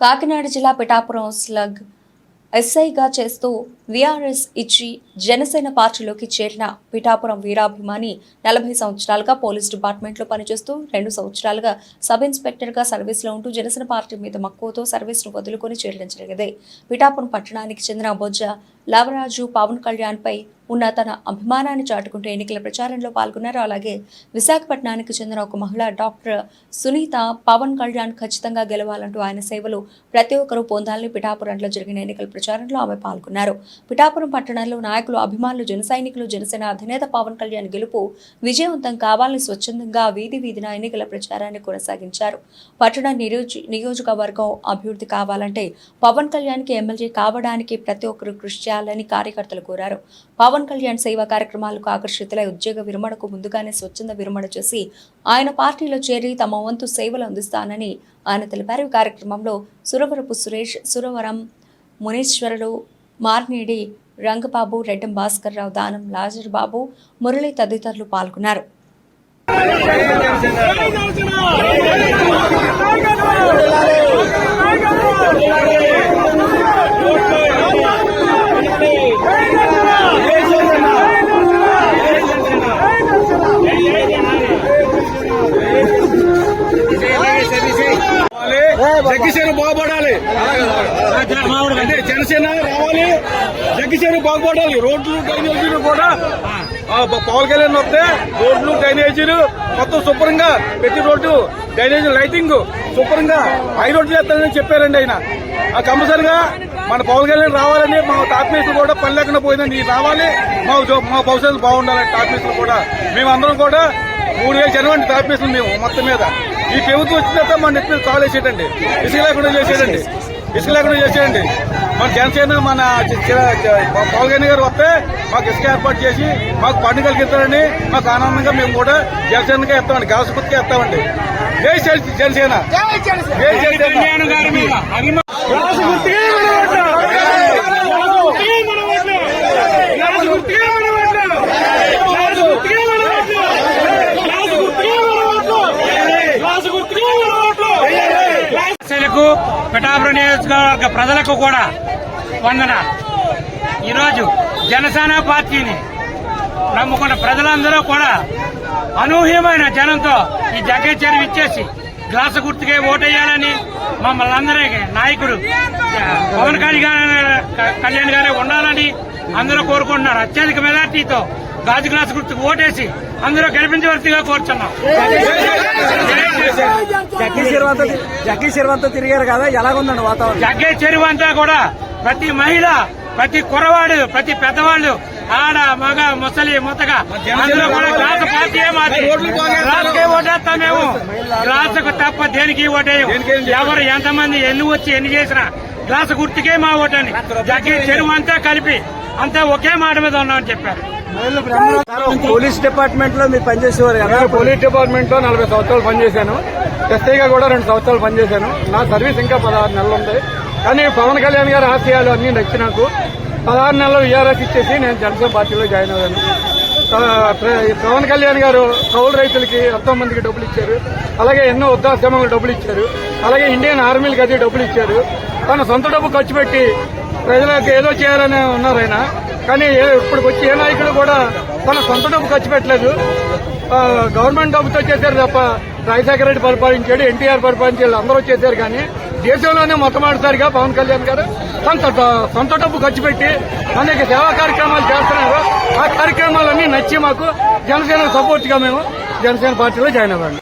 కాకినాడ జిల్లా పిఠాపురం స్లగ్ ఎస్ఐగా చేస్తూ విఆర్ఎస్ ఇచ్చి జనసేన పార్టీలోకి చేరిన పిఠాపురం వీరాభిమాని నలభై సంవత్సరాలుగా పోలీస్ డిపార్ట్మెంట్లో పనిచేస్తూ రెండు సంవత్సరాలుగా సబ్ ఇన్స్పెక్టర్గా సర్వీస్లో ఉంటూ జనసేన పార్టీ మీద మక్కువతో సర్వీస్ను వదులుకొని చేరడం జరిగింది. పిఠాపురం పట్టణానికి చెందిన బొజ్జ లావరాజు పవన్ కళ్యాణ్పై ఉన్న తన అభిమానాన్ని చాటుకుంటూ ఎన్నికల ప్రచారంలో పాల్గొన్నారు. అలాగే విశాఖపట్నానికి చెందిన ఒక మహిళ డాక్టర్ సునీత పవన్ కళ్యాణ్ ఖచ్చితంగా గెలవాలంటూ ఆయన సేవలు ప్రతి ఒక్కరూ పొందాలని పిఠాపురంలో జరిగిన ఎన్నికల ప్రచారంలో ఆమె పాల్గొన్నారు. పిఠాపురం పట్టణంలో నాయకులు అభిమానులు జన సైనికులు జనసేన అధినేత పవన్ కళ్యాణ్ గెలుపు విజయవంతం కావాలని స్వచ్ఛందంగా వీధి వీధిన ఎన్నికల ప్రచారాన్ని కొనసాగించారు. పట్టణ నియోజ నియోజకవర్గం అభివృద్ధి కావాలంటే పవన్ కళ్యాణ్కి ఎమ్మెల్యే కావడానికి ప్రతి ఒక్కరూ కృషి చేయాలని కార్యకర్తలు కోరారు. పవన్ కళ్యాణ్ సేవా కార్యక్రమాలకు ఆకర్షితులై ఉద్యోగ విరమణకు ముందుగానే స్వచ్ఛంద విరమణ చేసి ఆయన పార్టీలో చేరి తమ వంతు సేవలు అందిస్తానని ఆయన తెలిపారు. ఈ కార్యక్రమంలో సురవరపు సురేష్ సురవరం మునీశ్వరుడు మార్నేడి రంగబాబు రెడ్డం భాస్కర్ రావు దానం లాజర్ బాబు మురళి తదితరులు పాల్గొన్నారు. జగ్గిసేను బాగుపడాలి. అంటే జనసేన రావాలి జగ్గిసేన బాగుపడాలి. రోడ్లు డ్రైనేజీలు కూడా పవన్ కళ్యాణ్ వస్తే రోడ్లు డ్రైనేజీలు మొత్తం శుభ్రంగా ప్రతి రోడ్డు డ్రైనేజీ లైటింగ్ శుభ్రంగా హై రోడ్లు చేస్తానని చెప్పారండి ఆయన. కంపల్సరిగా మన పవన్ కళ్యాణ్ రావాలని మా టాప్మేట్లు కూడా పని లేకుండా పోయిందండి. రావాలి మా మా భవిష్యత్తు బాగుండాలి టాప్మేట్లు కూడా. మేమందరం కూడా మూడు వేలు జనవండి టాప్మేట్లు మేము మొత్తం మీద. ఈ ప్రభుత్వం వచ్చిన తర్వాత మన నెత్తి మీద కాలు వేసేటండి. ఇసుక లేకుండా చేసేటండి ఇసుక లేకుండా చేసేయండి మన జనసేన మన పవన్ కళ్యాణ్ గారు వస్తే మాకు ఇసుక ఏర్పాటు చేసి మాకు పండుగ కలిగిస్తారని మాకు ఆనందంగా మేము కూడా జనసేనగా ఇస్తామండి గాసు గుర్తుగా ఇస్తామండి జై జనసేన. జై జనసేన గాసు గుర్తుకే మన ఓట్లు. గాసు గుర్తుకే మన ఓట్లు. గాసు గుర్తుకే మన ఓట్లు. గాసు గుర్తుకే మన ఓట్లు. గాసు గుర్తుకే మన ఓట్లు. గాసు గుర్తుకే మన ఓట్లు. ప్రజలకు పిఠాపురం నియోజకవర్గ ప్రజలకు కూడా వందన. ఈరోజు జనసేన పార్టీని నమ్ముకున్న ప్రజలందరూ కూడా అనూహ్యమైన జనంతో ఈ జగ్గేశ్వరి ఇచ్చేసి గ్లాసు గుర్తుకే ఓటేయాలని మమ్మల్ని అందరికీ నాయకుడు పవన్ కళ్యాణ్ కళ్యాణ్ గారే ఉండాలని అందరూ కోరుకుంటున్నారు. అత్యధిక మెజార్టీతో గాజు గ్లాసు గుర్తుకు ఓటేసి అందరూ గెలిపించవలసిగా కోరుచున్నాం. జగ్గి శిర్వంతో తిరిగారు కదా ఎలాగుందండి వాతావరణం? జగ్గే చెరువు అంతా కూడా ప్రతి మహిళ ప్రతి కుర్రవాడు ప్రతి పెద్దవాళ్ళు ఆడ మగ ముసలి ముతగా అందరూ కూడా గ్లాసు పార్టీ మాది. ఓటేస్తాం మేము. గ్లాసుకు తప్ప దేనికి ఓటేయం? ఎవరు ఎంతమంది ఎన్ని వచ్చి ఎన్ని చేసినా గ్లాసు గుర్తుకే మా ఓటని. జగ్గే చెరువు అంతా కలిపి అంతా ఒకే మాట మీద ఉన్నామని చెప్పారు. పోలీస్ డిపార్ట్మెంట్లో మీరు పనిచేసేవారు కదా? పోలీస్ డిపార్ట్మెంట్లో నలభై సంవత్సరాలు పనిచేశాను. ఎస్ఐగా కూడా రెండు సంవత్సరాలు పనిచేశాను. నా సర్వీస్ ఇంకా పదహారు నెలలు ఉంది. కానీ పవన్ కళ్యాణ్ గారి ఆశయాలు అన్ని నచ్చి నాకు పదహారు నెలలు విఆర్ఎస్ ఇచ్చేసి నేను జనసేన పార్టీలో జాయిన్ అయ్యాను. పవన్ కళ్యాణ్ గారు కౌలు రైతులకి ఎంతో మందికి డబ్బులు ఇచ్చారు. అలాగే ఎన్నో వృద్ధాశ్రమాలకు డబ్బులు ఇచ్చారు. అలాగే ఇండియన్ ఆర్మీలకి అది డబ్బులు ఇచ్చారు. తన సొంత డబ్బు ఖర్చు పెట్టి ప్రజలకు ఏదో చేయాలని ఉన్నారు ఆయన. కానీ ఇప్పుడు వచ్చి ఏ నాయకుడు కూడా తన సొంత డబ్బు ఖర్చు పెట్టలేదు. గవర్నమెంట్ డబ్బుతో చేశారు తప్ప రాజశేఖర రెడ్డి పరిపాలించాడు ఎన్టీఆర్ పరిపాలించాడు అందరూ చేశారు కానీ దేశంలోనే మొట్టమొదటిసారిగా పవన్ కళ్యాణ్ గారు సొంత సొంత డబ్బు ఖర్చు పెట్టి అనేక సేవా కార్యక్రమాలు చేస్తున్నారు. ఆ కార్యక్రమాలన్నీ నచ్చి మాకు జనసేన సపోర్ట్గా మేము జనసేన పార్టీలో జాయిన్ అవ్వండి.